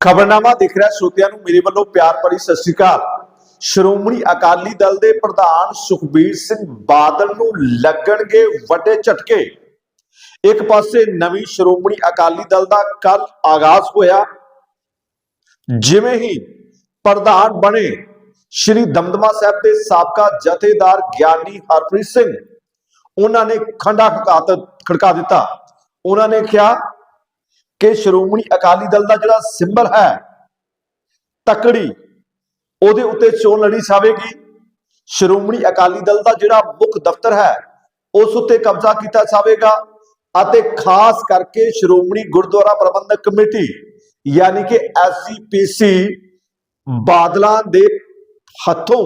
ਖਬਰਨਾਮਾ ਦੇਖ ਰਿਹਾ ਸਰੋਤਿਆਂ ਨੂੰ ਮੇਰੇ ਵੱਲੋਂ ਪਿਆਰ ਭਰੀ ਸਤਿ ਸ਼੍ਰੀ ਅਕਾਲ। ਸ਼੍ਰੋਮਣੀ ਅਕਾਲੀ ਦਲ ਦੇ ਪ੍ਰਧਾਨ ਸੁਖਬੀਰ ਸਿੰਘ ਬਾਦਲ ਨੂੰ ਲੱਗਣਗੇ ਵੱਡੇ ਝਟਕੇ। ਇੱਕ ਪਾਸੇ ਨਵੀਂ ਸ਼੍ਰੋਮਣੀ ਅਕਾਲੀ ਦਲ ਦਾ ਕੱਲ ਆਗਾਜ਼ ਹੋਇਆ। ਜਿਵੇਂ ਹੀ ਪ੍ਰਧਾਨ ਬਣੇ, ਸ਼੍ਰੀ ਦਮਦਮਾ ਸਾਹਿਬ ਦੇ ਸਾਬਕਾ ਜਥੇਦਾਰ ਗਿਆਨੀ ਹਰਪ੍ਰੀਤ ਸਿੰਘ, ਉਹਨਾਂ ਨੇ ਖੰਡਾ ਖੜਕਾ ਖੜਕਾ ਦਿੱਤਾ। ਉਹਨਾਂ ਨੇ ਕਿਹਾ ਕਿ ਸ਼੍ਰੋਮਣੀ ਅਕਾਲੀ ਦਲ ਦਾ ਜਿਹੜਾ ਸਿੰਬਲ ਹੈ, ਤਕੜੀ, ਉਹਦੇ ਉੱਤੇ ਚੋਣ ਲੜੀ ਜਾਵੇਗੀ। ਸ਼੍ਰੋਮਣੀ ਅਕਾਲੀ ਦਲ ਦਾ ਜਿਹੜਾ ਮੁੱਖ ਦਫ਼ਤਰ ਹੈ, ਉਸ ਉੱਤੇ ਕਬਜ਼ਾ ਕੀਤਾ ਜਾਵੇਗਾ ਅਤੇ ਖਾਸ ਕਰਕੇ ਸ਼੍ਰੋਮਣੀ ਗੁਰਦੁਆਰਾ ਪ੍ਰਬੰਧਕ ਕਮੇਟੀ, ਯਾਨੀ ਕਿ ਐਸਜੀਪੀਸੀ ਬਾਦਲਾਂ ਦੇ ਹੱਥੋਂ,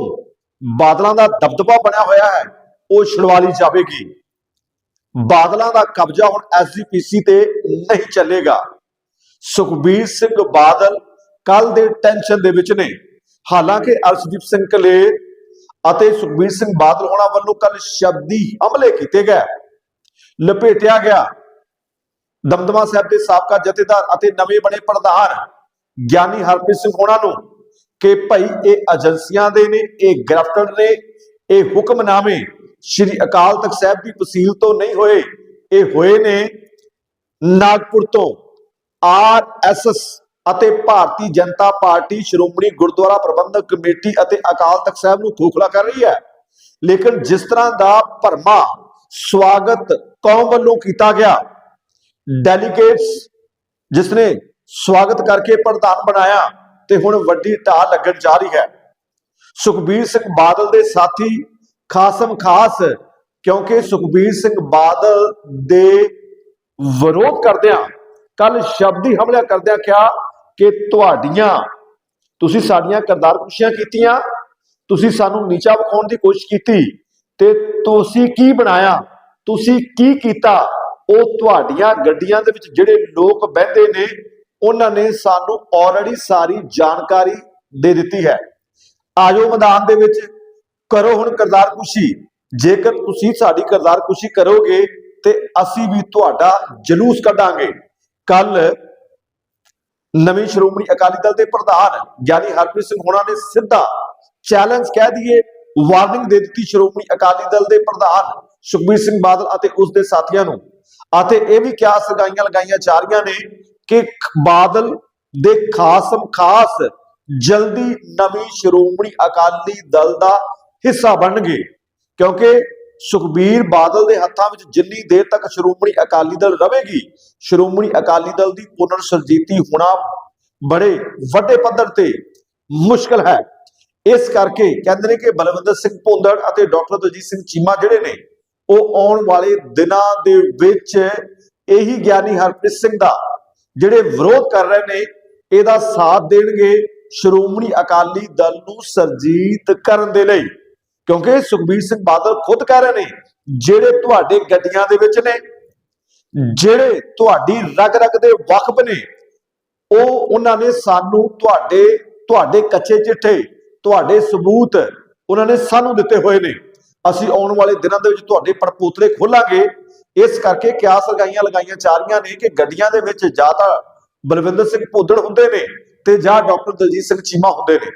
ਬਾਦਲਾਂ ਦਾ ਦਬਦਬਾ ਬਣਿਆ ਹੋਇਆ ਹੈ, ਉਹ ਛੁਡਵਾ ਲਈ ਜਾਵੇਗੀ। ਬਾਦਲਾਂ ਦਾ ਕਬਜ਼ਾ ਹੁਣ ਐਸਜੀਪੀਸੀ ਤੇ ਨਹੀਂ ਚੱਲੇਗਾ। ਸੁਖਬੀਰ ਸਿੰਘ ਬਾਦਲ ਕੱਲ ਦੇ ਟੈਨਸ਼ਨ ਦੇ ਵਿੱਚ ਨੇ। ਹਾਲਾਂਕਿ ਅਰਸ਼ਦੀਪ ਸਿੰਘ ਕਲੇਰ ਅਤੇ ਸੁਖਬੀਰ ਸਿੰਘ ਬਾਦਲ ਹੋਣਾ ਵੱਲੋਂ ਕੱਲ ਸ਼ਬਦੀ ਹਮਲੇ ਕੀਤੇ ਗਏ। ਲਪੇਟਿਆ ਗਿਆ। ਦਮਦਮਾ ਸਾਹਿਬ ਦੇ ਸਾਬਕਾ ਜਥੇਦਾਰ ਅਤੇ ਨਵੇਂ ਬਣੇ ਪ੍ਰਧਾਨ ਗਿਆਨੀ ਹਰਪ੍ਰੀਤ ਸਿੰਘ ਹੋਣਾ ਨੂੰ ਕਿ ਭਾਈ ਇਹ ਏਜੰਸੀਆਂ ਦੇ ਨੇ, ਇਹ ਗ੍ਰਿਫਟਡ ਨੇ, ਇਹ ਹੁਕਮਨਾਮੇ ਸ਼੍ਰੀ ਅਕਾਲ ਤਖਤ ਸਾਹਿਬ ਦੀ ਤਹਿਸੀਲ ਤੋਂ ਨਹੀਂ ਹੋਏ, ਇਹ ਹੋਏ ਨੇ ਨਾਗਪੁਰ ਤੋਂ। ਆਰਐਸਐਸ ਅਤੇ ਭਾਰਤੀ ਜਨਤਾ ਪਾਰਟੀ ਸ਼੍ਰੋਮਣੀ ਗੁਰਦੁਆਰਾ ਪ੍ਰਬੰਧਕ ਕਮੇਟੀ ਅਤੇ ਅਕਾਲ ਤਖਤ ਸਾਹਿਬ ਨੂੰ ਖੋਖਲਾ ਕਰ ਰਹੀ ਹੈ। ਲੇਕਿਨ ਜਿਸ ਤਰ੍ਹਾਂ ਦਾ ਭਰਮਾ ਸਵਾਗਤ ਕੌਮ ਵੱਲੋਂ ਕੀਤਾ ਗਿਆ, ਡੈਲੀਗੇਟਸ ਜਿਸ ਨੇ ਸਵਾਗਤ ਕਰਕੇ ਪ੍ਰਧਾਨ ਬਣਾਇਆ ਤੇ ਹੁਣ ਵੱਡੀ ਢਾਹ ਲੱਗਣ ਜਾ ਰਹੀ ਹੈ। ਸੁਖਬੀਰ ਸਿੰਘ ਬਾਦਲ ਦੇ ਸਾਥੀ ਖਾਸਮ ਖਾਸ, ਕਿਉਂਕਿ ਸੁਖਬੀਰ ਸਿੰਘ ਬਾਦਲ ਦੇ ਵਿਰੋਧ ਕਰਦਿਆਂ ਕੱਲ ਸ਼ਬਦੀ ਹਮਲਾ ਕਰਦਿਆਂ ਕਿਹਾ ਕਿ ਤੁਹਾਡੀਆਂ, ਤੁਸੀਂ ਸਾਡੀਆਂ ਕਰਦਾਰ ਕੁਸ਼ੀਆਂ ਕੀਤੀਆਂ, ਤੁਸੀਂ ਸਾਨੂੰ ਨੀਚਾ ਵਿਖਾਉਣ ਦੀ ਕੋਸ਼ਿਸ਼ ਕੀਤੀ, ਤੇ ਤੁਸੀਂ ਕੀ ਬਣਾਇਆ, ਤੁਸੀਂ ਕੀ ਕੀਤਾ, ਉਹ ਤੁਹਾਡੀਆਂ ਗੱਡੀਆਂ ਦੇ ਵਿੱਚ ਜਿਹੜੇ ਲੋਕ ਬਹਿੰਦੇ ਨੇ, ਉਹਨਾਂ ਨੇ ਸਾਨੂੰ ਆਲਰੇਡੀ ਸਾਰੀ ਜਾਣਕਾਰੀ ਦੇ ਦਿੱਤੀ ਹੈ। ਆਜੋ ਮੈਦਾਨ ਦੇ ਵਿੱਚ। ਕਰੋ ਹੁਣ ਕਰਦਾਰ ਕੁਸ਼ੀ ਜੇਕਰ ਤੁਸੀਂ ਸਾਡੀ ਕਰਦਾਰ ਕੁਸ਼ੀ ਕਰੋਗੇ, ਤੇ ਅਸੀਂ ਵੀ ਤੁਹਾਡਾ ਜਲੂਸ ਕੱਢਾਂਗੇ। ਕੱਲ ਨਵੀਂ ਸ਼੍ਰੋਮਣੀ ਅਕਾਲੀ ਦਲ ਦੇ ਪ੍ਰਧਾਨ ਗਿਆਨੀ ਹਰਪ੍ਰੀਤ ਸਿੰਘ ਹੋਣਾ ਨੇ ਸਿੱਧਾ ਚੈਲੰਜ ਕਹਿ ਦਈਏ ਵਾਰਨਿੰਗ ਦੇ ਦਿੱਤੀ ਸ਼੍ਰੋਮਣੀ ਅਕਾਲੀ ਦਲ ਦੇ ਪ੍ਰਧਾਨ ਸੁਖਬੀਰ ਸਿੰਘ ਬਾਦਲ ਅਤੇ ਉਸ ਦੇ ਸਾਥੀਆਂ ਨੂੰ। ਅਤੇ ਇਹ ਵੀ ਕਿਆ ਸਗਾਈਆਂ ਲਗਾਈਆਂ ਜਾ ਰਹੀਆਂ ਨੇ ਕਿ ਬਾਦਲ ਦੇ ਖਾਸਮ ਖਾਸ ਜਲਦੀ ਨਵੀਂ ਸ਼੍ਰੋਮਣੀ ਅਕਾਲੀ ਦਲ ਦਾ ਹਿੱਸਾ ਬਣਨਗੇ ਕਿਉਂਕਿ ਸੁਖਬੀਰ ਬਾਦਲ ਦੇ ਹੱਥਾਂ ਵਿੱਚ ਜਿੰਨੀ ਦੇਰ ਤੱਕ ਸ਼੍ਰੋਮਣੀ ਅਕਾਲੀ ਦਲ ਰਹੇਗੀ, ਸ਼੍ਰੋਮਣੀ ਅਕਾਲੀ ਦਲ ਦੀ ਪੁਨਰ ਸਰਜੀਤੀ ਹੋਣਾ ਬੜੇ ਵੱਡੇ ਪੱਧਰ ਤੇ ਮੁਸ਼ਕਲ ਹੈ। ਇਸ ਕਰਕੇ ਕਹਿੰਦੇ ਨੇ ਕਿ ਬਲਵਿੰਦਰ ਸਿੰਘ ਭੁੰਦੜ ਅਤੇ ਡਾਕਟਰ ਦਲਜੀਤ ਸਿੰਘ ਚੀਮਾ ਜਿਹੜੇ ਨੇ, ਉਹ ਆਉਣ ਵਾਲੇ ਦਿਨਾਂ ਦੇ ਵਿੱਚ ਇਹੀ ਗਿਆਨੀ ਹਰਪ੍ਰੀਤ ਸਿੰਘ ਦਾ ਜਿਹੜੇ ਵਿਰੋਧ ਕਰ ਰਹੇ ਨੇ, ਇਹਦਾ ਸਾਥ ਦੇਣਗੇ ਸ਼੍ਰੋਮਣੀ ਅਕਾਲੀ ਦਲ ਨੂੰ ਸਰਜੀਤ ਕਰਨ ਦੇ ਲਈ। ਕਿਉਂਕਿ ਸੁਖਬੀਰ ਸਿੰਘ ਬਾਦਲ ਖੁਦ ਕਹਿ ਰਹੇ ਨੇ, ਜਿਹੜੇ ਤੁਹਾਡੇ ਗੱਡੀਆਂ ਦੇ ਵਿੱਚ ਨੇ, ਜਿਹੜੇ ਤੁਹਾਡੀ ਰਗ ਰਗ ਦੇ ਵਕਫ ਨੇ, ਉਹ ਉਹਨਾਂ ਨੇ ਸਾਨੂੰ ਤੁਹਾਡੇ ਤੁਹਾਡੇ ਕੱਚੇ ਚਿੱਠੇ, ਤੁਹਾਡੇ ਸਬੂਤ ਉਹਨਾਂ ਨੇ ਸਾਨੂੰ ਦਿੱਤੇ ਹੋਏ ਨੇ। ਅਸੀਂ ਆਉਣ ਵਾਲੇ ਦਿਨਾਂ ਦੇ ਵਿੱਚ ਤੁਹਾਡੇ ਪੜਪੂਤਲੇ ਖੋਲਾਂਗੇ। ਇਸ ਕਰਕੇ ਕਿਆਸ ਲਗਾਈਆਂ ਲਗਾਈਆਂ ਜਾ ਰਹੀਆਂ ਨੇ ਕਿ ਗੱਡੀਆਂ ਦੇ ਵਿੱਚ ਜਾਂ ਤਾਂ ਬਲਵਿੰਦਰ ਸਿੰਘ ਭੋਦੜ ਹੁੰਦੇ ਨੇ ਤੇ ਜਾਂ ਡਾਕਟਰ ਦਲਜੀਤ ਸਿੰਘ ਚੀਮਾ ਹੁੰਦੇ ਨੇ।